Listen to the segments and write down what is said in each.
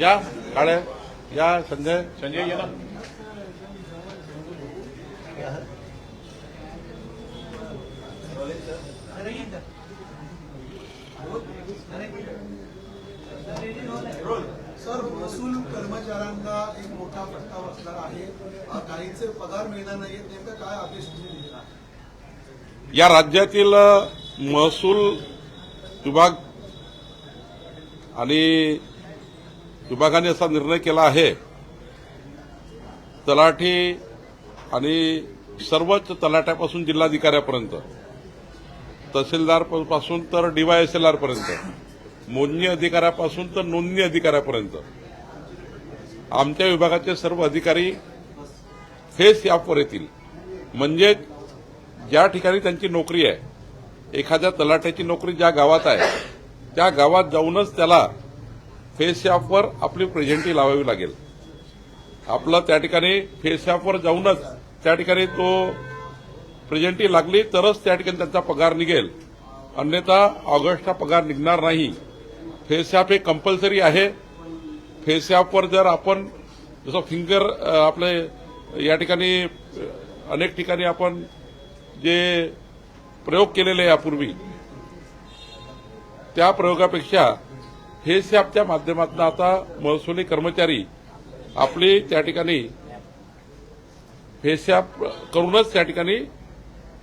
या काळे या संजय. संजय ये ना. सर महसूल कर्मचाऱ्यांना एक मोठा फटका बसणार आहे. काहींचे पगार मिळणार नाहीत. नेमकं काय आदेश? या राज्यातील महसूल विभाग आणि विभागाने असा निर्णय केला आहे. तलाठी आणि सर्वच तलाट्यापासून जिल्हाधिकाऱ्यापर्यंत तहसीलदारपासून तर डीवायएसएलआर पर्यंत मोजणी अधिकाऱ्यापासून तर नोंदणी अधिकाऱ्यापर्यंत. आमच्या विभागाचे सर्व अधिकारी फेस यापवर येतील म्हणजे ज्या ठिकाणी त्यांची नोकरी आहे एखाद्या तलाट्याची नोकरी ज्या गावात आहे त्या गावात जाऊनच त्याला फेस ॲपवर आपली प्रेझेंटी लावावी लागेल. आपलं त्या ठिकाणी फेस ॲपवर जाऊनच त्या ठिकाणी तो प्रेझेंटी लागली तरच त्या ठिकाणी त्यांचा पगार निघेल. अन्यथा ऑगस्टचा पगार निघणार नाही. फेस ॲप हे कंपल्सरी आहे. फेस ॲपवर जर आपण जसं फिंगर आपले या ठिकाणी अनेक ठिकाणी आपण जे प्रयोग केलेले आहे यापूर्वी त्या प्रयोगापेक्षा फेस ॲपच्या माध्यमातून आता महसुली कर्मचारी आपली त्या ठिकाणी फेस ॲप करूनच त्या ठिकाणी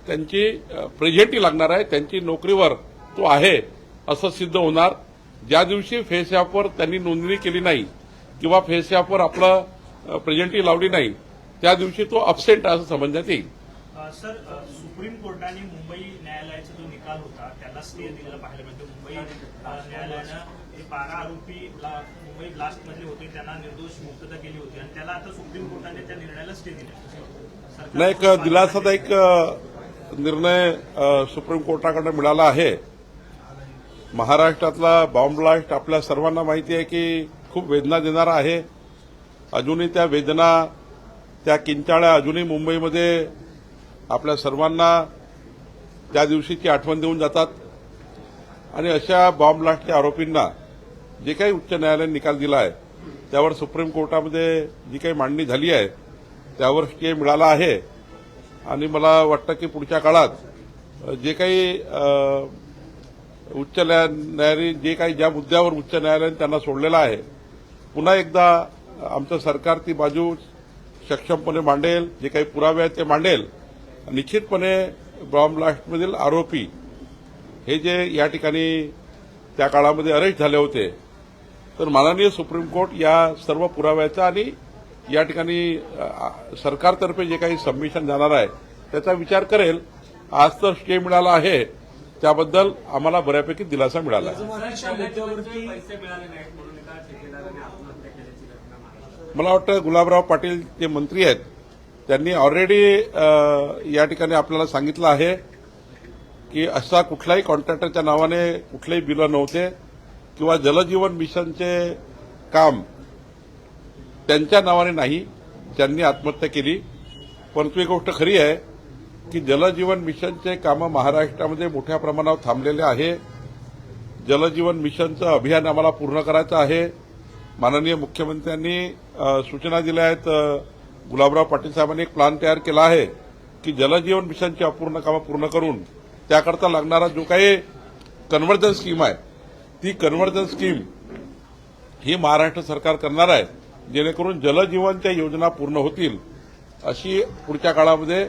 त्यांची प्रेझेंटी लागणार आहे त्यांची नोकरीवर तो आहे असं सिद्ध होणार. ज्या दिवशी फेस ॲपवर त्यांनी नोंदणी केली नाही किंवा फेस ॲपवर आपलं प्रेझेंटी लावली नाही त्या दिवशी तो अपसेंट असं समजण्यात येईल. सर सुप्रीम कोर्टाने मुंबई न्यायालयाचा जो निकाल होता त्याला स्टे दिलेला पाहायला मिळतो. मुंबई न्यायालयानं हे बारा आरोपी मुंबई ब्लास्ट मधले होते. त्यांना निर्दोष मुक्तता केली होती. आणि त्याला आता सुप्रीम कोर्टाने त्या निर्णयाला स्टे दिला. नाही एक दिलासादायक अ, निर्णय सुप्रीम कोर्टाकडे मिळाला आहे. महाराष्ट्रातला बॉम्ब ब्लास्ट आपल्या सर्वांना माहिती आहे की खूप वेदना देणारा आहे. अजूनही त्या वेदना त्या किंचाळ्या अजूनही मुंबईमध्ये आपल्या सर्वांना त्या दिवशीची आठवण देऊन जातात. आणि अशा बॉम्ब ब्लास्टच्या आरोपींना जे काही उच्च न्यायालयाने निकाल दिला आहे त्यावर सुप्रीम कोर्टामध्ये जी काही मांडणी झाली आहे त्यावर स्टे मिळाला आहे. आणि मला वाटतं की पुढच्या काळात जे काही उच्च न्याय- न्यायालय जे काही ज्या मुद्द्यावर उच्च न्यायालयाने त्यांना सोडलेलं आहे पुन्हा एकदा आमचं सरकार ती बाजू सक्षमपणे मांडेल जे काही पुरावे आहेत ते मांडेल. निश्चितपणे बॉम्ब ब्लास्टमधील आरोपी हे जे या ठिकाणी त्या काळामध्ये अरेस्ट झाले होते तर माननीय सुप्रीम कोर्ट या सर्व पुराव्याचा आणि या ठिकाणी सरकारतर्फे जे काही सबमिशन जाणार आहे त्याचा विचार करेल. आज तर स्टे मिळाला आहे. त्याबद्दल आम्हाला बऱ्यापैकी दिलासा मिळाला मला वाटतं गुलाबराव पाटील जे मंत्री आहेत त्यांनी ऑलरेडी या ठिकाणी आपल्याला सांगितलं आहे की असा कुठल्याही कॉन्ट्रॅक्टरच्या नावाने कुठलेही बिलं नव्हते. किंवा जलजीवन मिशनचे काम त्यांच्या नावाने नाही त्यांनी आत्महत्या केली. परंतु एक गोष्ट खरी आहे की जलजीवन मिशनचे कामं महाराष्ट्रामध्ये मोठ्या प्रमाणावर थांबलेले आहे. जलजीवन मिशनचं अभियान आम्हाला पूर्ण करायचं आहे. माननीय मुख्यमंत्र्यांनी सूचना दिल्या आहेत. गुलाबराव पाटील साहेबांनी एक प्लान तयार केला आहे की जलजीवन मिशनची अपूर्ण कामं पूर्ण करून त्याकरता लागणारा जो काही कन्व्हर्जन स्कीम आहे ती कन्व्हर्जन स्कीम ही महाराष्ट्र सरकार करणार आहे जेणेकरून जलजीवनच्या योजना पूर्ण होतील अशी पुढच्या काळामध्ये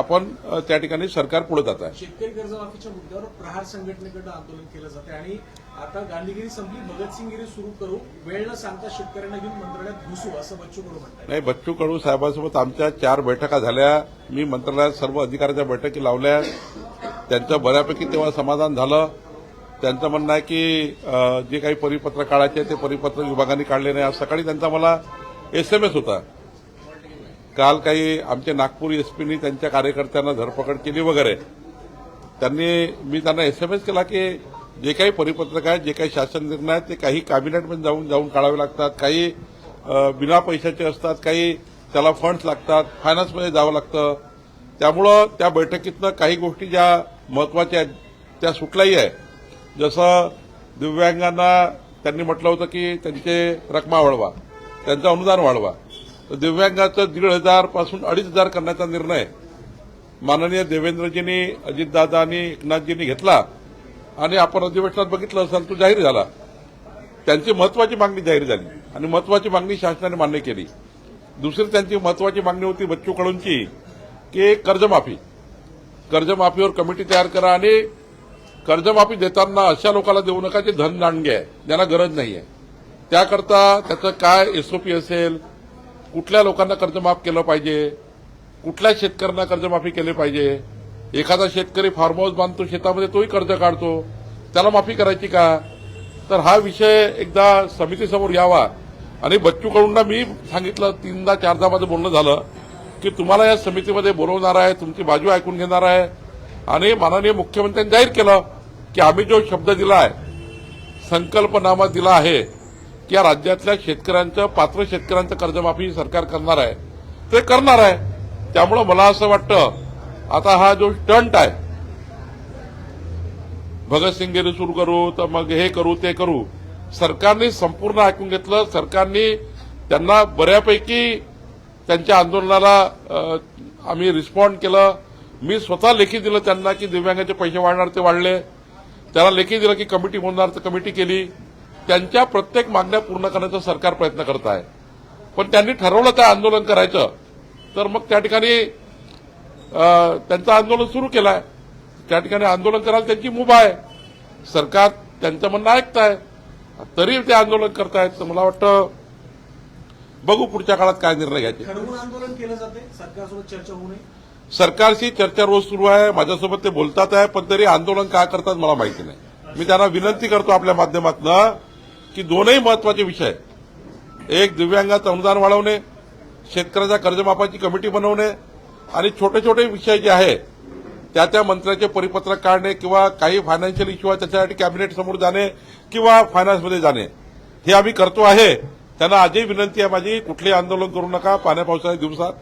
आपण त्या ठिकाणी सरकार पुढे जात आहे. शेतकरी कर्जमाफीच्या मुद्द्यावर प्रहार संघटनेकडे आंदोलन केलं जाते आणि आता गांधीगिरी संपली भगतसिंगगिरी सुरू करू वेळ न सांगता शेतकऱ्यांना घेऊन मंत्रालयात घुसू असं बच्चू कडू म्हणतात. नाही बच्चू कडू साहेबांसोबत आमच्या चार बैठका झाल्या मी मंत्रालयात सर्व अधिकाऱ्यांच्या बैठकी लावल्या त्यांचं बऱ्यापैकी तेव्हा समाधान झालं. त्यांचं म्हणणं आहे की जे काही परिपत्र काढायचे ते परिपत्र विभागाने काढले नाही. आज सकाळी त्यांचा मला एसएमएस होता. काल काही आमचे नागपूर एसपीनी त्यांच्या कार्यकर्त्यांना धरपकड केली वगैरे. त्यांनी मी त्यांना एसएमएस केला की जे काही परिपत्रक आहेत जे काही शासन निर्णय आहेत ते काही कॅबिनेटमध्ये जाऊन जाऊन काढावे लागतात. काही बिना पैशाचे असतात काही त्याला फंड्स लागतात फायनान्समध्ये जावं लागतं. त्यामुळं त्या बैठकीतनं काही गोष्टी ज्या महत्त्वाच्या आहेत त्या सुटल्याही आहे जसं दिव्यांगांना त्यांनी म्हटलं होतं की त्यांचे रकमा वाढवा त्यांचं अनुदान वाढवा. तर दिव्यांगाचं दीड हजारपासून अडीच हजार करण्याचा निर्णय माननीय देवेंद्रजींनी अजितदादा आणि एकनाथजींनी घेतला. आणि आपण अधिवेशनात बघितलं असाल तो जाहीर झाला. त्यांची महत्वाची मागणी जाहीर झाली. आणि महत्वाची मागणी शासनाने मान्य केली. दुसरी त्यांची महत्वाची मागणी होती बच्चू कडूंची की कर्जमाफी. कर्जमाफीवर कमिटी तयार करा आणि कर्जमाफी देताना अशा लोकांना देऊ नका जे धन दांडगे आहे. ज्यांना गरज नाही आहे त्याकरता त्याचं काय एसओपी असेल कुठल्या लोकांना कर्जमाफ केलं पाहिजे कुठल्या शेतकऱ्यांना कर्जमाफी केली पाहिजे एखादा शेतकरी फार्म हाऊस बांधतो शेतामध्ये तोही कर्ज काढतो त्याला माफी करायची का? तर हा विषय एकदा समितीसमोर यावा. आणि बच्चू कडूंना मी सांगितलं तीनदा चारदा माझं बोलणं झालं की तुम्हाला या समितीमध्ये बोलवणार आहे तुमची बाजू ऐकून घेणार आहे आणि माननीय मुख्यमंत्र्यांनी जाहीर केलं की आम्ही जो शब्द दिला आहे संकल्पनामा दिला आहे की या राज्यातल्या शेतकऱ्यांचं पात्र शेतकऱ्यांचं कर्जमाफी सरकार करणार आहे. ते करणार आहे. त्यामुळं मला असं वाटतं आता हा जो स्टंट आहे भगतसिंगगिरी सुरू करू तर मग हे करू ते करू. सरकारने संपूर्ण ऐकून घेतलं. सरकारने त्यांना बऱ्यापैकी त्यांच्या आंदोलनाला आम्ही रिस्पॉन्ड केलं. मी स्वतः लेखी दिलं त्यांना की दिव्यांगाचे पैसे वाढणार ते वाढले. त्याला लेखी दिलं की कमिटी होणार तर कमिटी केली. त्यांच्या प्रत्येक मागण्या पूर्ण करण्याचा सरकार प्रयत्न करत आहे. पण त्यांनी ठरवलं त्या आंदोलन करायचं. तर मग त्या ठिकाणी त्यांचं आंदोलन सुरू केलं आहे त्या ठिकाणी आंदोलन करायला त्यांची मुभा आहे. सरकार त्यांचं म्हणणं ऐकत आहे तरी ते आंदोलन करतायत तर मला वाटतं बघू पुढच्या काळात काय निर्णय घ्यायचे. आंदोलन केलं जाते. सरकारसोबत चर्चा होऊ नये. सरकारशी चर्चा रोज सुरू आहे माझ्यासोबत ते बोलतात आहे पण तरी आंदोलन का करतात मला माहिती नाही. मी त्यांना विनंती करतो आपल्या माध्यमातून की दोनही महत्त्वाचे विषय एक दिव्यांगाचं अनुदान वाढवणे शेतकऱ्याच्या कर्जमाफाची कमिटी बनवणे आणि छोटे छोटे विषय जे आहे त्या त्या मंत्र्याचे परिपत्रक काढणे किंवा काही फायनान्शियल इश्यू आहे त्याच्यासाठी कॅबिनेट समोर जाणे किंवा फायनान्समध्ये जाणे. हे आम्ही करतो आहे. त्यांना आजही विनंती आहे माझी कुठलेही आंदोलन करू नका. पाण्या पावसाच्या दिवसात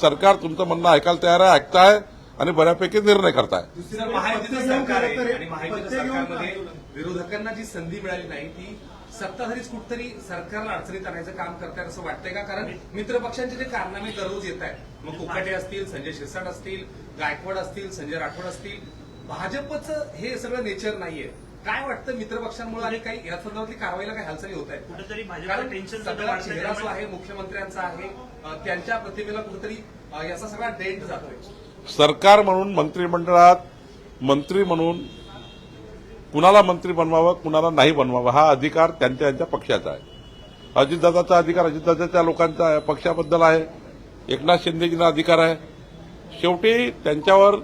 सरकार तुमचं म्हणणं ऐकायला तयार आहे ऐकताय आणि बऱ्यापैकी निर्णय करताय. दुसरं महायुतीचं सरकार आहे आणि महायुतीच्या सरकारमध्ये विरोधकांना जी संधी मिळाली नाही ती सत्ताधारीच कुठतरी सरकारला अडचणीत आणायचं काम करतायत असं वाटतंय का? कारण मित्र पक्षांचे जे कारनामे दररोज येत आहेत. मग कुकाटे असतील संजय शिरसाट असतील गायकवाड असतील संजय राठोड असतील भाजपचं हे सगळं नेचर नाहीये. काय वाटतं मित्र पक्षांमुळे आणि काही या संदर्भातली कारवाईला काही हालचाली होत आहेत? कुठेतरी कारण टेन्शन सगळा चेहरा जो आहे मुख्यमंत्र्यांचा आहे त्यांच्या प्रतिमेला कुठेतरी याचा सगळा डेंट जातोय. सरकार म्हणून मंत्रिमंडळात मंत्री म्हणून कुणाला मंत्री बनवावं कुणाला नाही बनवावं हा अधिकार त्यांच्या त्यांच्या पक्षाचा आहे. अजितदादाचा अधिकार अजितदादाच्या लोकांचा आहे पक्षाबद्दल आहे. एकनाथ शिंदेजींना अधिकार आहे. शेवटी त्यांच्यावर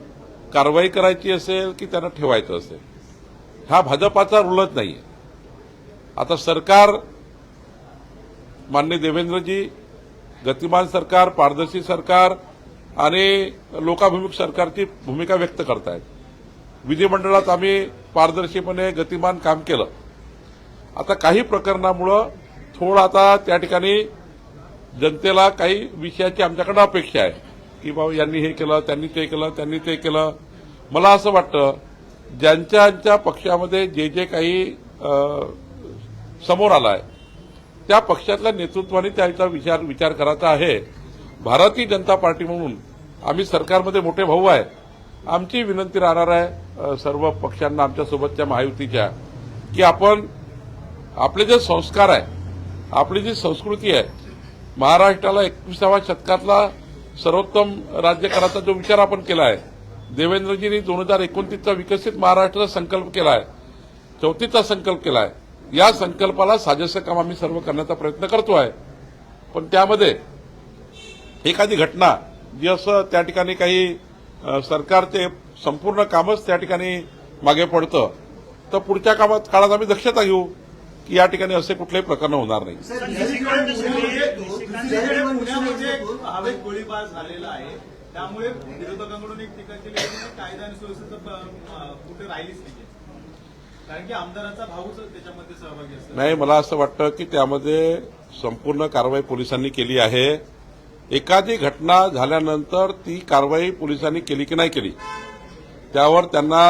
कारवाई करायची असेल की त्यांना ठेवायचं असेल? हा भाजपाचा रुलच नाही आता सरकार मान्य देवेंद्रजी गतिमान सरकार पारदर्शी सरकार आणि लोकाभिमुख सरकारची भूमिका व्यक्त करतायत. विधिमंडळात आम्ही पारदर्शीपणे गतिमान काम केलं. आता काही प्रकरणामुळं थोडं आता त्या ठिकाणी जनतेला काही विषयाची आमच्याकडे अपेक्षा आहे. की बाबा यांनी हे केलं त्यांनी ते केलं त्यांनी ते केलं. मला असं वाटतं ज्यांच्या ज्यांच्या पक्षामध्ये जे जे काही समोर आलं आहे त्या पक्षातल्या नेतृत्वाने त्याचा विचार विचार करायचा आहे. भारतीय जनता पार्टी म्हणून आम्ही सरकारमध्ये मोठे भाऊ आहे. आमची विनंती राहणार आहे सर्व पक्षांना आमच्यासोबतच्या महायुतीच्या की आपण आपले जे संस्कार आहे आपली जी संस्कृती आहे महाराष्ट्राला एकविसाव्या शतकातला सर्वोत्तम राज्य करायचा जो विचार आपण केला आहे देवेंद्रजींनी दोन हजार एकोणतीसचा विकसित महाराष्ट्र संकल्प केला आहे चौथीचा संकल्प केला आहे या संकल्पाला साजेसं काम आम्ही सर्व करण्याचा प्रयत्न करतो आहे पण त्यामध्ये एखादी घटना जी असं त्या ठिकाणी काही सरकारचे संपूर्ण कामच त्या ठिकाणी मागे पडतं तर पुढच्या कामात काळात आम्ही दक्षता घेऊ की या ठिकाणी असे कुठलेही प्रकरण होणार नाही. त्यामुळे विरोधकांकडून एक टीका केली कायदा आणि सुव्यवस्था कुठे राहिलीच नाही कारण की आमदाराचा भाऊच त्याच्यामध्ये सहभागी असतो. नाही मला असं वाटतं की त्यामध्ये संपूर्ण कारवाई पोलिसांनी केली आहे. एखादी घटना झाल्यानंतर ती कारवाई पोलिसांनी केली की नाही केली? त्यावर त्यांना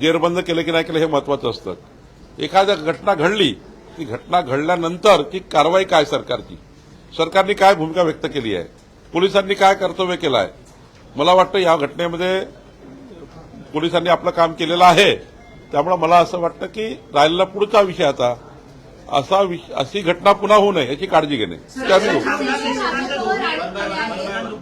जेरबंद केलं की नाही केलं हे महत्वाचं असतं. एखाद्या घटना घडली ती घटना घडल्यानंतर ती कारवाई काय सरकारची? सरकारने काय भूमिका व्यक्त केली आहे? पोलिसांनी काय कर्तव्य केलं आहे मला वाटतं या घटनेमध्ये पोलिसांनी आपलं काम केलेलं आहे त्यामुळे मला असं वाटतं की राहिलेला पुढचा विषय आता असा विष- अशी घटना पुन्हा होऊ नये याची काळजी घेणे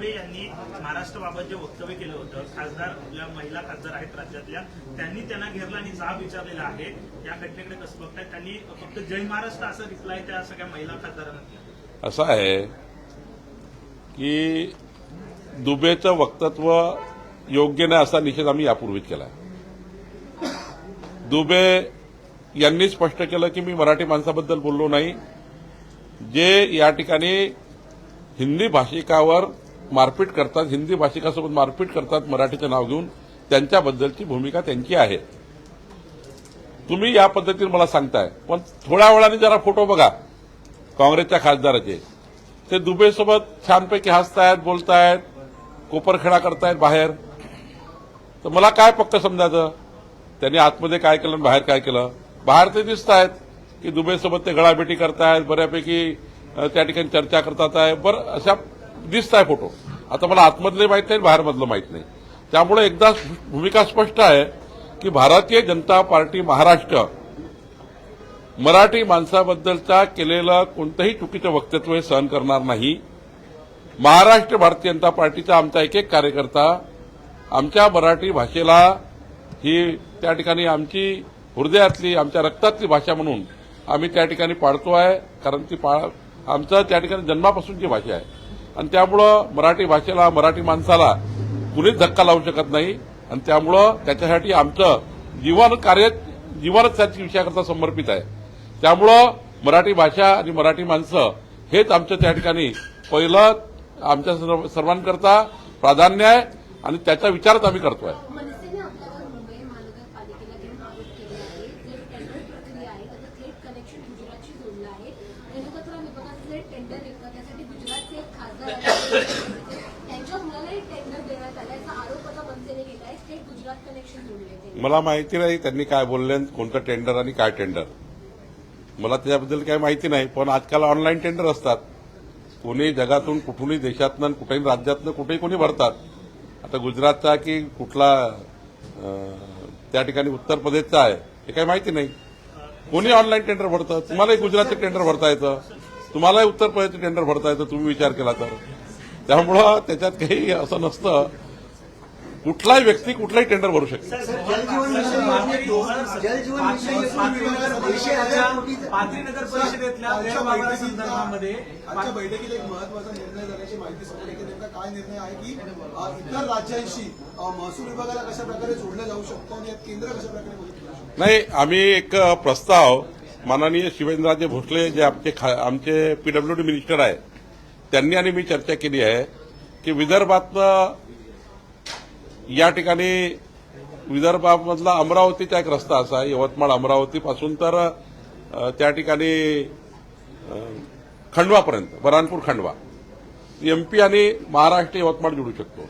महाराष्ट्राबाबत जे वक्तव्य केलं होतं खासदार आपल्या महिला खासदार आहेत राज्यातल्या त्यांनी त्यांना घेरला आणि जाब विचारलेला आहे या घटनेकडे कसं बघताय त्यांनी फक्त जय महाराष्ट्र असं रिप्लाय त्या सगळ्या महिला खासदारांना असं आहे की दुबेचं वक्तत्व योग्य नाही असा निषेध आम्ही यापूर्वीच केला दुबे यांनी स्पष्ट केलं की मी मराठी माणसाबद्दल बोललो नाही. जे या ठिकाणी हिंदी भाषिकावर मारपीट करतात हिंदी भाषिकासोबत मारपीट करतात मराठीचं नाव घेऊन त्यांच्याबद्दलची भूमिका त्यांची आहे. तुम्ही या पद्धतीने मला सांगताय. पण थोड्या वेळाने जरा फोटो बघा काँग्रेसच्या खासदाराचे. ते दुबेसोबत छानपैकी हसतायत बोलतायत कोपरखेडा करतायत बाहेर. तर मला काय पक्क समजायचं? त्यांनी आतमध्ये काय केलं आणि बाहेर काय केलं? बाहेर ते दिसत आहेत की दुबेसोबत ते गळाभेटी करतायत बऱ्यापैकी त्या ठिकाणी चर्चा करतात आहे. बरं अशा दिसत आहे फोटो. आता मला आतमधले माहीत नाही बाहेरमधलं माहीत नाही. त्यामुळे एकदा भूमिका स्पष्ट आहे की भारतीय जनता पार्टी महाराष्ट्र मराठी माणसाबद्दलचा केलेलं कोणतंही चुकीचं वक्तव्य हे सहन करणार नाही. महाराष्ट्र भारतीय जनता पार्टीचा आमचा एक एक कार्यकर्ता आमच्या मराठी भाषेला ही त्या ठिकाणी आमची हृदयातली आमच्या रक्तातली भाषा म्हणून आम्ही त्या ठिकाणी पाळतो आहे कारण ती पाळ आमचं त्या ठिकाणी जन्मापासूनची भाषा आहे. आणि त्यामुळं मराठी भाषेला मराठी माणसाला कुणीच धक्का लावू शकत नाही. आणि त्यामुळं त्याच्यासाठी आमचं जीवन कार्य जीवनच त्याची विषयाकरता समर्पित आहे. त्यामुळं मराठी भाषा आणि मराठी माणसं हेच आमचं त्या ठिकाणी पहिलं आमच्या सर्व- सर्वांकरता प्राधान्य आहे आणि त्याचा विचारच आम्ही करतोय. मला माहिती नाही त्यांनी काय बोलले कोणतं टेंडर आणि काय टेंडर मला त्याच्याबद्दल काही माहिती नाही पण आजकाल ऑनलाईन टेंडर असतात. कोणी जगातून कुठूनही देशातनं कुठेही राज्यातनं कुठेही कोणी भरतात. आता गुजरातचा की कुठला त्या ठिकाणी उत्तर प्रदेशचा आहे हे काही माहिती नाही. कोणी ऑनलाईन टेंडर भरतं? तुम्हालाही गुजरातचं टेंडर भरता येतं. तुम्हालाही उत्तर प्रदेशचं टेंडर भरता येतं तुम्ही विचार केला तर. त्यामुळं त्याच्यात काही असं नसतं. कुठलाही व्यक्ती कुठलाही टेंडर भरू शकते पाथरी नगर परिषदेतल्या संदर्भामध्ये आजच्या एक महत्त्वाचा निर्णय झाल्याची माहिती समोर येते नेमका काय निर्णय आहे की इतर राज्यांशी महसूल विभागाला कशा प्रकारे जोडलं जाऊ आणि केंद्र कशा प्रकारे नाही आम्ही एक प्रस्ताव माननीय शिवेंद्रराजे भोसले जे आमचे खा- आमचे पीडब्ल्यूडी मिनिस्टर आहे त्यांनी आणि मी चर्चा केली आहे की विदर्भातलं या ठिकाणी विदर्भामधला अमरावतीचा एक रस्ता असा आहे यवतमाळ अमरावतीपासून तर त्या ठिकाणी खंडवापर्यंत बरानपूर खंडवा. एमपी आणि महाराष्ट्र यवतमाळ जोडू शकतो.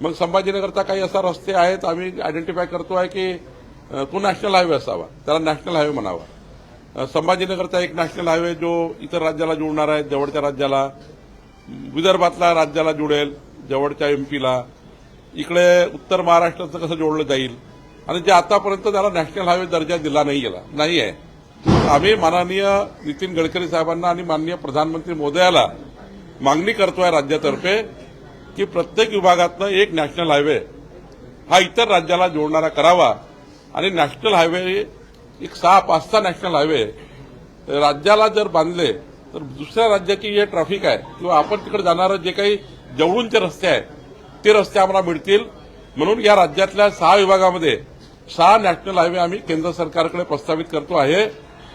मग संभाजीनगरचा काही असा रस्ते आहेत आम्ही आयडेंटिफाय करतो आहे की तो नॅशनल हायवे असावा. त्याला नॅशनल हायवे म्हणावा. संभाजीनगरचा एक नॅशनल हायवे जो इतर राज्याला जोडणार आहे जवळच्या राज्याला विदर्भातला राज्याला जोडेल जवळच्या एमपीला इकडे उत्तर महाराष्ट्राचं कसं जोडलं जाईल? आणि जे आतापर्यंत त्याला नॅशनल हायवे दर्जा दिला नाही गेला. नाही आहे. आम्ही माननीय नितीन गडकरी साहेबांना आणि माननीय प्रधानमंत्री मोदयाला मागणी करतोय राज्यातर्फे की प्रत्येक विभागातनं एक नॅशनल हायवे हा इतर राज्याला जोडणारा करावा. आणि नॅशनल हायवे एक सहा पाच सहा नॅशनल हायवे राज्याला जर बांधले तर दुसऱ्या राज्याची जे ट्रॅफिक आहे. किंवा आपण तिकडे जाणारं जे काही जवळूनचे रस्ते आहेत ते रस्ते आम्हाला मिळतील. म्हणून या राज्यातल्या सहा विभागामध्ये सहा नॅशनल हायवे आम्ही केंद्र सरकारकडे प्रस्तावित करतो आहे.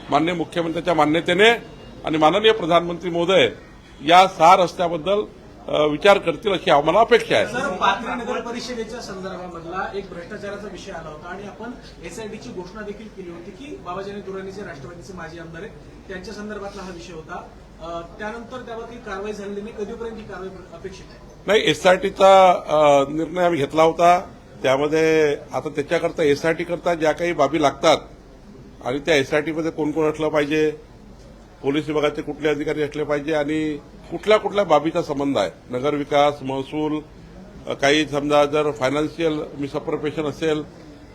माननीय मुख्यमंत्र्यांच्या मान्यतेने आणि माननीय प्रधानमंत्री मोदय या सहा रस्त्याबद्दल विचार करतील अशी आम्हाला अपेक्षा आहे. सर पाथरी नगर परिषदेच्या संदर्भामधला एक भ्रष्टाचाराचा विषय आला होता आणि आपण एसआयडीची घोषणा देखील केली होती की बाबाजानी दुराणीचे राष्ट्रवादीचे माजी आमदार आहेत त्यांच्या संदर्भातला हा विषय होता. त्यानंतर त्यावर काही कारवाई झालेली नाही कधीपर्यंत ही कारवाई अपेक्षित आहे? नाही एसआरटीचा निर्णय आम्ही घेतला होता. त्यामध्ये आता त्याच्याकरता एसआरटी करता ज्या काही बाबी लागतात आणि त्या एसआरटीमध्ये कोण कोण असलं पाहिजे पोलीस विभागाचे कुठले अधिकारी असले पाहिजे आणि कुठल्या कुठल्या बाबीचा संबंध आहे. नगरविकास महसूल काही समजा जर फायनान्शियल मिसअप्रोपेशन असेल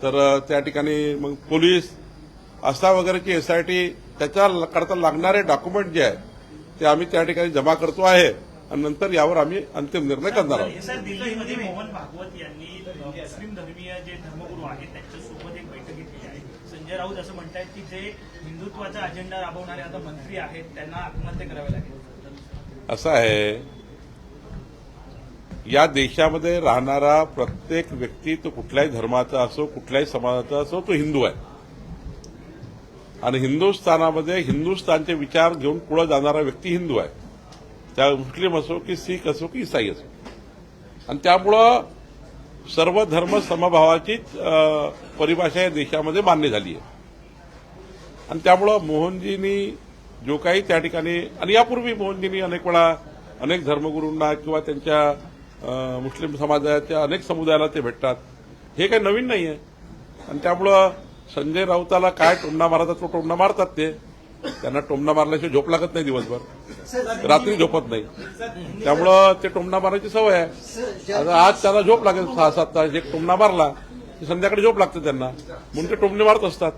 तर त्या ठिकाणी मग पोलीस असा वगैरेची एसआयटी त्याच्या करता लागणारे डॉक्युमेंट जे आहे ते आम्ही त्या ठिकाणी जमा करतो आहे. आणि नंतर यावर आम्ही अंतिम निर्णय करणार आहोत. सर दिल्लीमध्ये मोहन भागवत यांनी मुस्लिम धर्मीय जे धर्मगुरू आहेत त्यांच्यासोबत एक बैठक घेतली आहे. संजय राऊत असं म्हणतायत की जे हिंदुत्वाचा अजेंडा राबवणारे आता मंत्री आहेत त्यांना आत्महत्या करावी लागेल. असं आहे. या देशामध्ये राहणारा प्रत्येक व्यक्ती तो कुठल्याही धर्माचा असो कुठल्याही समाजाचा असो तो हिंदू आहे. आणि हिंदुस्थानामध्ये हिंदुस्थानचे विचार घेऊन पुढे जाणारा व्यक्ती हिंदू आहे. त्या मुस्लिम असो की सीख असो की इसाई असो. आणि त्यामुळं सर्व धर्म समभावाचीच परिभाषा या देशामध्ये मान्य झाली आहे. आणि त्यामुळं मोहनजींनी जो काही त्या ठिकाणी आणि यापूर्वी मोहनजींनी अनेक वेळा अनेक धर्मगुरूंना किंवा त्यांच्या मुस्लिम समाजाच्या अनेक समुदायाला ते भेटतात. हे काही नवीन नाही आहे आणि त्यामुळं संजय राऊताला काय टोमणा मारतात तो टोमणा मारतात ते. त्यांना टोमणा मारल्याशिवाय झोप लागत नाही दिवसभर. रात्री झोपत नाही. त्यामुळं ते टोमणा मारायची सवय आहे. आज त्याला झोप लागेल सहा सात तास. एक टोमणा मारला की संध्याकाळी झोप लागते त्यांना. म्हणून ते टोमणे मारत असतात.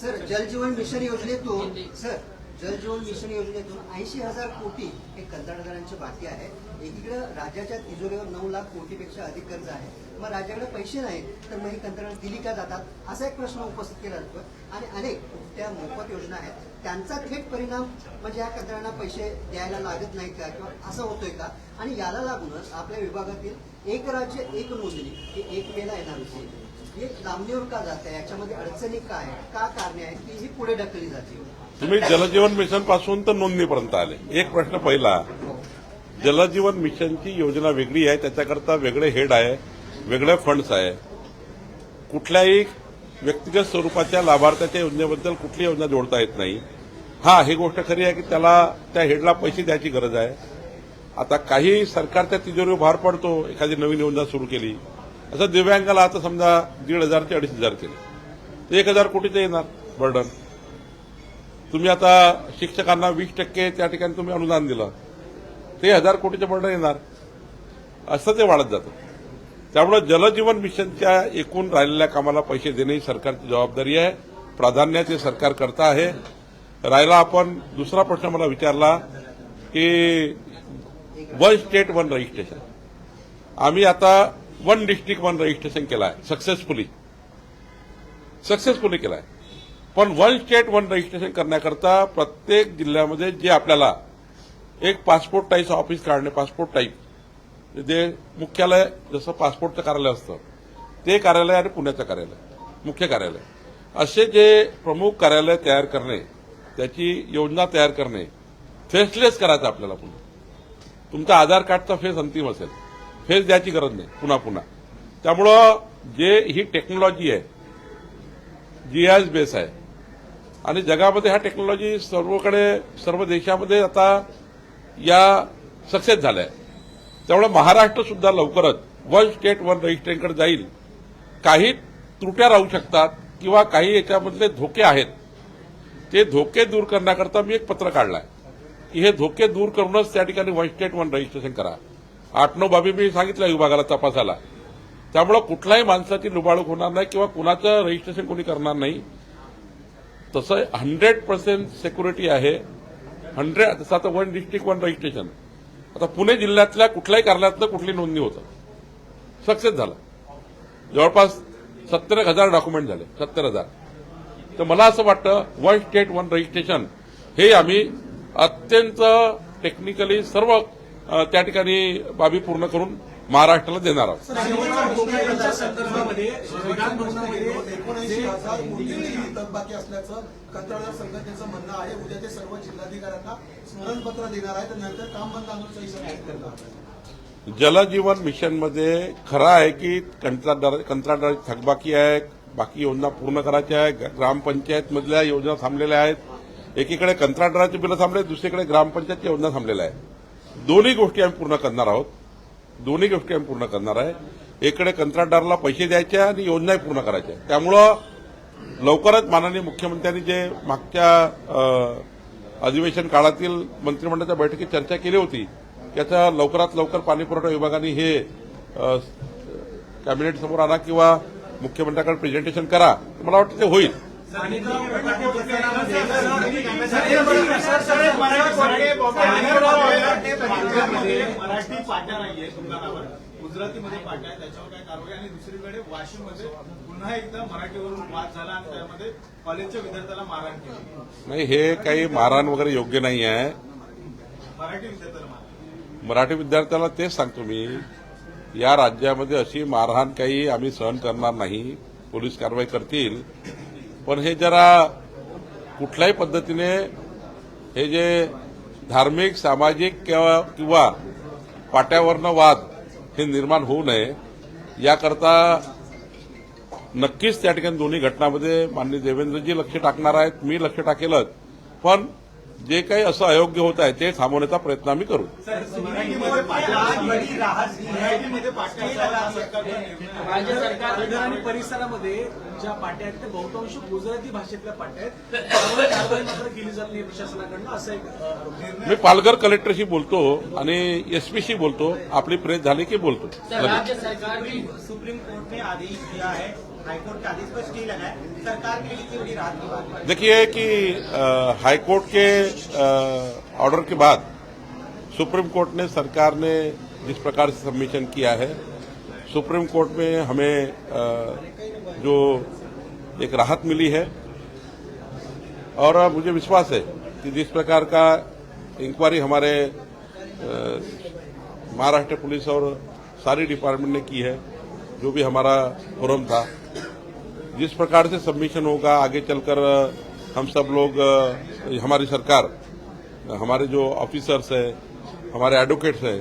सर जलजीवन मिशन योजनेतून सर जलजीवन मिशन योजनेतून ऐंशी हजार कोटी हे कंत्राटदारांचे बाकी आहे. एकीकडे राज्याच्या तिजोरीवर नऊ लाख कोटीपेक्षा अधिक कर्ज आहे. मग राज्याकडे पैसे नाहीत तर मग ही कंत्राट दिली का जातात? असा एक प्रश्न उपस्थित केला जातो आणि अनेक त्या मोफत योजना आहेत. त्यांचा थेट परिणाम म्हणजे या कंत्राटांना पैसे द्यायला लागत नाही का? किंवा असं होतोय का? आणि याला लागूनच आपल्या विभागातील एक राज्य एक नोंदणी ही एक मेला येणार होती. हे लांबणीवर का जात आहे? याच्यामध्ये अडचणी काय का कारणे आहेत? की ही पुढे ढकलली जाते? तुम्ही जलजीवन मिशनपासून तर नोंदणीपर्यंत आले. एक प्रश्न पहिला. जलजीवन मिशनची योजना वेगळी आहे त्याच्याकरता वेगळे हेड आहे वेगळे फंड्स आहे. कुठल्याही व्यक्तिगत स्वरूपाच्या लाभार्थ्याच्या योजनेबद्दल कुठली योजना जोडता येत नाही. हा ही गोष्ट खरी आहे की त्याला त्या हेडला पैसे द्यायची गरज आहे. आता काही सरकारच्या तिजोरीवर भार पडतो एखादी नवीन योजना सुरू केली. असं दिव्यांगाला आता समजा दीड हजार ते अडीच हजार केले. एक हजार कोटीचं येणार बर्डन. तुम्ही आता शिक्षकांना वीस टक्के त्या ठिकाणी तुम्ही अनुदान दिलं. ते हजार कोटीचं बर्डन येणार. असं ते वाढत जातं. त्यामुळे जलजीवन मिशनच्या एकूण राहिलेल्या कामाला पैसे देणे ही सरकारची जबाबदारी आहे. प्राधान्य ते सरकार करता आहे. राहिला आपण दुसरा प्रश्न मला विचारला की वन स्टेट वन रजिस्ट्रेशन आम्ही आता वन डिस्ट्रिक्ट वन रजिस्ट्रेशन केलं आहे सक्सेसफुली सक्सेसफुली केलं आहे पण वन स्टेट वन रजिस्ट्रेशन करण्याकरता प्रत्येक जिल्ह्यामध्ये जे आपल्याला एक पासपोर्ट टाईप ऑफिस काढणे पासपोर्ट टाईप जे मुख्यालय जसं पासपोर्टचं कार्यालय असतं ते कार्यालय आणि पुण्याचं कार्यालय मुख्य कार्यालय. असे जे प्रमुख कार्यालय तयार करणे त्याची योजना तयार करणे फेसलेस करायचं आपल्याला पुन्हा. तुमचा आधार कार्डचा फेस अंतिम असेल. फेस द्यायची गरज नाही पुन्हा पुन्हा. त्यामुळं जे ही टेक्नॉलॉजी आहे जीआयएस बेस आहे आणि जगामध्ये ह्या टेक्नॉलॉजी सर्वकडे सर्व देशामध्ये आता या सक्सेस झाल्या. आहे त्यामुळे महाराष्ट्र सुद्धा लवकरच वन स्टेट वन रजिस्ट्रेशनकडे जाईल. काही त्रुट्या राहू शकतात किंवा काही याच्यामधले धोके आहेत. ते धोके दूर करण्याकरता मी एक पत्र काढलाय. की हे धोके दूर करूनच त्या ठिकाणी वन स्टेट वन रजिस्ट्रेशन करा. आठ नऊ बाबी मी सांगितलं विभागाला तपासायला. त्यामुळं कुठल्याही माणसाची लुबाळूक होणार नाही किंवा कुणाचं रजिस्ट्रेशन कोणी करणार नाही. तसं हंड्रेड पर्सेंट सेक्युरिटी आहे. हंड्रेड तसं आता वन डिस्ट्रिक्ट वन रजिस्ट्रेशन. आता पुणे जिल्ह्यातल्या कुठल्याही कारणातनं कुठली नोंदणी होतं सक्सेस झालं. जवळपास सत्तर एक हजार डॉक्युमेंट झाले सत्तर हजार. तर मला असं वाटतं वन स्टेट वन रजिस्ट्रेशन हे आम्ही अत्यंत टेक्निकली सर्व त्या ठिकाणी बाबी पूर्ण करून महाराष्ट्राला देणार आहोत. जलजीवन मिशनमध्ये खरं आहे की कंत्राटदार कंत्राटदाराची थकबाकी आहे बाकी योजना पूर्ण करायच्या आहे ग्रामपंचायतमधल्या योजना थांबलेल्या आहेत. एकीकडे कंत्राटदाराची बिलं थांबले दुसरीकडे ग्रामपंचायतची योजना थांबलेल्या आहे दोन्ही गोष्टी आम्ही पूर्ण करणार आहोत. दोन्ही गोष्टी आम्ही पूर्ण करणार आहे. एकडे कंत्राटदाराला पैसे द्यायचे आणि योजनाही पूर्ण करायच्या त्यामुळं लवकरच माननीय मुख्यमंत्र्यांनी जे मागच्या अधिवेशन काळातील मंत्रिमंडळाच्या बैठकीत चर्चा केली होती त्याचा लवकरात लवकर पाणीपुरवठा विभागाने हे कॅबिनेट समोर आणा किंवा मुख्यमंत्र्यांकडे प्रेझेंटेशन करा. मला वाटतं ते होईल. मराठी पाट्या नाहीये दुकानावर गुजरातीमध्ये पाट्या आहे त्याच्यावर काय कारवाई आणि दुसरीकडे वाशिममध्ये पुन्हा एकदा मराठीवरून वाद झाला आणि त्यामध्ये कॉलेजच्या विद्यार्थ्याला मारहाण केली. नाही हे काही मारहाण वगैरे योग्य नाही आहे. मराठी विद्यार्थ्याला मराठी विद्यार्थ्याला तेच सांगतो मी या राज्यामध्ये अशी मारहाण काही आम्ही सहन करणार नाही पोलीस कारवाई करतील. पण हे जरा कुठल्याही पद्धतीने हे जे धार्मिक सामाजिक किंवा किंवा पाट्यावरनं वाद हे निर्माण होऊ नये याकरता नक्कीच त्या ठिकाणी दोन्ही घटनामध्ये माननीय देवेंद्रजी लक्ष टाकणार आहेत मी लक्ष टाकेलच. पण जे काही असं अयोग्य होत आहे ते थांबवण्याचा प्रयत्न आम्ही करू हा आहे. राज्य सरकार आणि परिसरामध्ये ज्या पाट्या आहेत त्या बहुतांश गुजराती भाषेतल्या पाट्या आहेत त्यामुळे कारवाई मात्र केली जात नाही प्रशासनाकडनं असं एक आहे. मी पालघर कलेक्टरशी बोलतो आणि एसपीशी बोलतो आपली प्रेस झाली की बोलतो. राज्य सरकार सुप्रीम कोर्ट ने आदेश दिया है देखिए कि हाईकोर्ट के ऑर्डर के बाद सुप्रीम कोर्ट ने, सरकार ने जिस प्रकार से सबमिशन किया है, सुप्रीम कोर्ट में हमें जो एक राहत मिली है, और मुझे विश्वास है कि जिस प्रकार का इंक्वायरी हमारे महाराष्ट्र पुलिस और सारी डिपार्टमेंट ने की है, जो भी हमारा फोरम था जिस प्रकार से सबमिशन होगा, आगे चलकर हम सब लोग हमारी सरकार, हमारे जो ऑफिसर्स हैं, हमारे एडवोकेट्स हैं,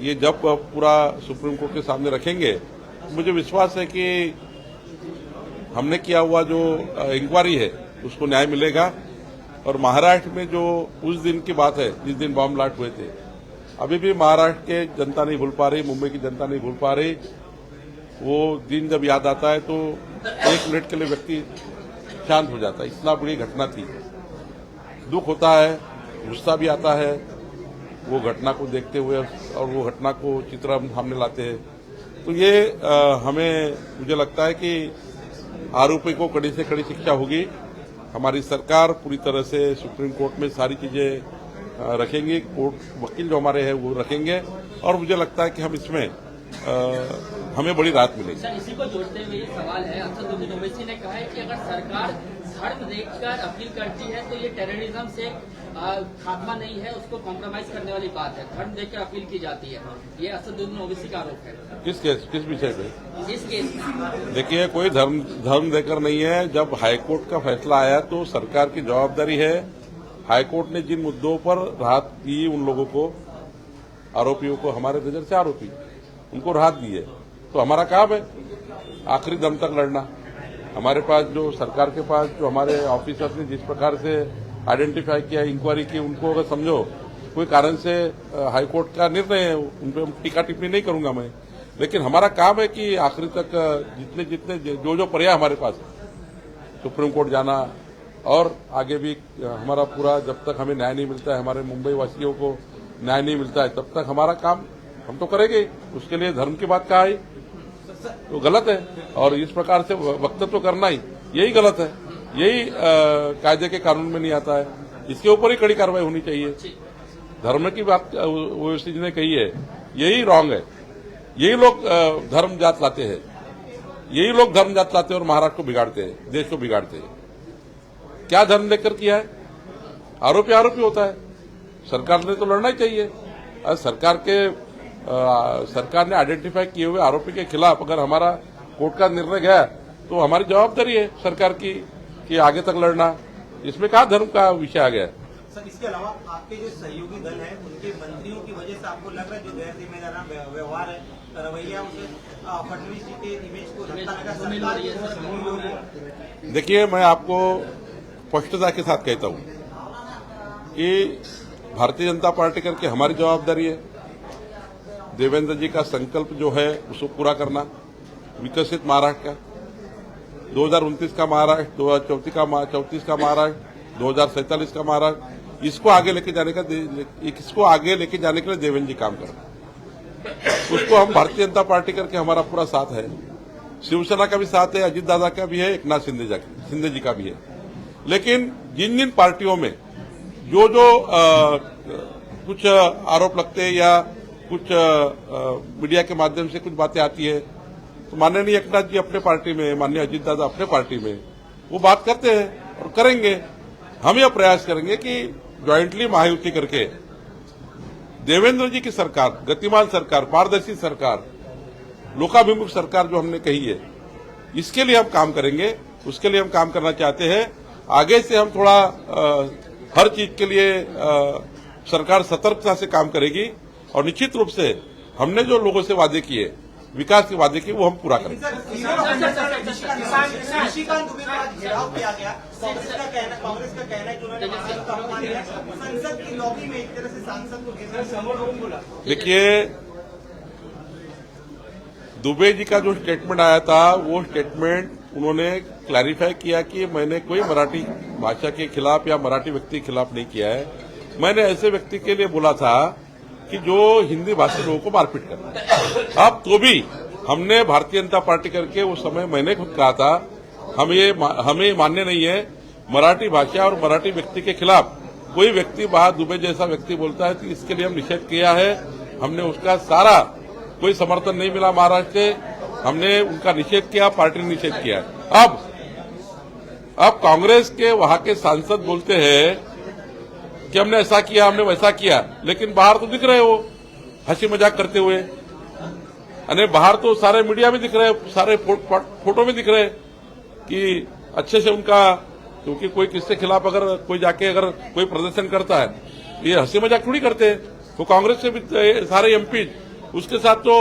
ये जब पूरा सुप्रीम कोर्ट के सामने रखेंगे, मुझे विश्वास है कि हमने किया हुआ जो इंक्वायरी है, उसको न्याय मिलेगा। और महाराष्ट्र में जो उस दिन की बात है, जिस दिन बॉम्ब ब्लास्ट हुए थे, अभी भी महाराष्ट्र के जनता नहीं भूल पा रही, मुंबई की जनता नहीं भूल पा रही वो दिन जब याद आता है तो एक मिनट के लिए व्यक्ति शांत हो जाता है। इतना बड़ी घटना थी। दुख होता है गुस्सा भी आता है। वो घटना को देखते हुए और वो घटना को चित्र हम सामने लाते हैं। तो ये अ, हमें मुझे लगता है कि आरोपी को कड़ी से कड़ी शिक्षा होगी। हमारी सरकार पूरी तरह से सुप्रीम कोर्ट में सारी चीज़ें रखेंगे। कोर्ट वकील जो हमारे हैं वो रखेंगे। और मुझे लगता है कि हम इसमें हमें बड़ी राहत मिलेगी। सर इसी को जोड़ते हुए ये सवाल है। असदुद्दीन ओवैसी ने कहा है कि अगर सरकार धर्म देखकर अपील करती है तो ये टेररिज्म से खात्मा नहीं है उसको कॉम्प्रोमाइज करने वाली बात है। धर्म देखकर अपील की जाती है। ये असदुद्दीन ओवैसी का आरोप है। किस केस किस विषय पे? इस केस देखिए कोई धर्म धर्म देकर नहीं है। जब हाईकोर्ट का फैसला आया तो सरकार की जवाबदारी है। हाईकोर्ट ने जिन मुद्दों पर राहत दी उन लोगों को आरोपियों को हमारे नज़र से आरोपी उनको राहत दी है। तो हमारा काम है आखिरी दम तक लड़ना। हमारे पास जो सरकार के पास, जो हमारे ऑफिसर्स ने जिस प्रकार से आइडेंटिफाई किया इंक्वायरी की, उनको अगर समझो, कोई कारण से हाईकोर्ट का निर्णय है, उन पर टीका टिप्पणी नहीं करूँगा मैं। लेकिन हमारा काम है कि आखिरी तक जितने जितने जो जो पर्याय हमारे पास, सुप्रीम कोर्ट जाना और आगे भी हमारा पूरा जब तक हमें न्याय नहीं मिलता है, हमारे मुंबई वासियों को न्याय नहीं मिलता है, तब तक हमारा काम हम तो करेंगे उसके लिए धर्म की बात कहा आई तो गलत है। और इस प्रकार से वक्तव्य करना ही, यही गलत है। यही कायदे के कानून में नहीं आता है। इसके ऊपर ही कड़ी कार्रवाई होनी चाहिए। धर्म की बात ओवैसी जी ने कही है, यही रॉन्ग है। यही लोग धर्म जात लाते हैं। यही लोग धर्म जात लाते हैं और महाराष्ट्र को बिगाड़ते हैं, देश को बिगाड़ते हैं। क्या धर्म लेकर किया है? आरोपी आरोपी होता है। सरकार ने तो लड़ना ही चाहिए। सरकार के सरकार ने आइडेंटिफाई किए हुए आरोपी के खिलाफ अगर हमारा कोर्ट का निर्णय गया तो हमारी जवाबदारी है सरकार की कि आगे तक लड़ना। इसमें कहा धर्म का विषय आ गया? सर इसके अलावा आपके जो सहयोगी दल है उनके मंत्रियों की वजह से आपको लग रहा है जो गैर जिम्मेदार व्यवहार है रवैया उसे फडणवीस जी के इमेज को धक्का लगा धूमिल हो रही है, सर, सरकार। देखिए मैं आपको स्पष्टता के साथ कहता हूँ। कि भारतीय जनता पार्टी करके हमारी जवाबदारी है। देवेंद्र जी का संकल्प जो है उसको पूरा करना। विकसित महाराष्ट्र का। 2029 का महाराष्ट्र दो का चौतीस का महाराष्ट्र दो हज़ार सैंतालीस का महाराष्ट्र। इसको आगे लेके जाने का इसको आगे लेके जाने के लिए देवेंद्र जी काम कर उसको हम भारतीय जनता पार्टी करके हमारा पूरा साथ है। शिवसेना का भी साथ है अजीत दादा का भी है एक नाथ शिंदे शिंदे जी का भी है। लेकिन जिन जिन पार्टियों में जो जो अ, कुछ आरोप लगते हैं या कुछ मीडिया के माध्यम से कुछ बातें आती है। तो माननीय एकनाथ जी अपने पार्टी में माननीय अजीत दादा अपने पार्टी में वो बात करते हैं और करेंगे। हम यह प्रयास करेंगे कि ज्वाइंटली महायुति करके देवेंद्र जी की सरकार गतिमान सरकार पारदर्शी सरकार लोकाभिमुख सरकार जो हमने कही है इसके लिए हम काम करेंगे। उसके लिए हम काम करना चाहते हैं। आगे से हम थोड़ा अ, हर चीज़ के लिए अ, सरकार सतर्कता से काम करेगी। और निश्चित रूप से हमने जो लोगों से वादे किए विकास के वादे किए वो हम पूरा करेंगे। है सांसद को घेरना देखिए दुबे जी का जो स्टेटमेंट आया था वो स्टेटमेंट उन्होंने क्लैरिफाई किया कि मैंने कोई मराठी भाषा के खिलाफ या मराठी व्यक्ति के खिलाफ नहीं किया है। मैंने ऐसे व्यक्ति के लिए बोला था कि जो हिंदी भाषी लोगों को मारपीट करता है। अब तो भी हमने भारतीय जनता पार्टी करके उस समय मैंने खुद कहा था, हम ये हमें मान्य नहीं है, मराठी भाषा और मराठी व्यक्ति के खिलाफ कोई व्यक्ति बाहर दुबे जैसा व्यक्ति बोलता है तो इसके लिए हम निषेध किया है। हमने उसका सारा कोई समर्थन नहीं मिला महाराष्ट्र से। हमने उनका निषेध किया, पार्टी ने निषेध किया। अब अब कांग्रेस के वहाँ के सांसद बोलते हैं कि हमने ऐसा किया हमने वैसा किया लेकिन बाहर तो दिख रहे हो हँसी मज़ाक करते हुए। अरे बाहर तो सारे मीडिया में दिख रहे सारे फो, फो, फ़ोटो में दिख रहे कि अच्छे से उनका क्योंकि कोई किसके खिलाफ अगर कोई जाके अगर कोई प्रदर्शन करता है तो ये हँसी मज़ाक थोड़ी करते हैं। वो कांग्रेस के भी तो सारे एमपी उसके साथ तो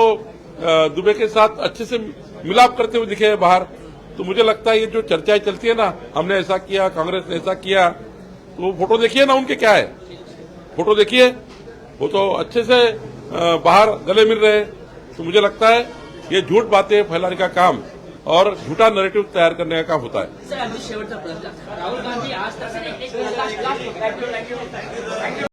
दुबे के साथ अच्छे से मिलाप करते हुए दिखे बाहर। तो मुझे लगता है ये जो चर्चाएँ चलती है ना हमने ऐसा किया कांग्रेस ने ऐसा किया तो वो फ़ोटो देखिए ना उनके क्या है? फ़ोटो देखिए। वो तो अच्छे से बाहर गले मिल रहे हैं। तो मुझे लगता है ये झूठ बातें फैलाने का काम और झूठा नैरेटिव तैयार करने का काम होता है। प्रश्न राहुल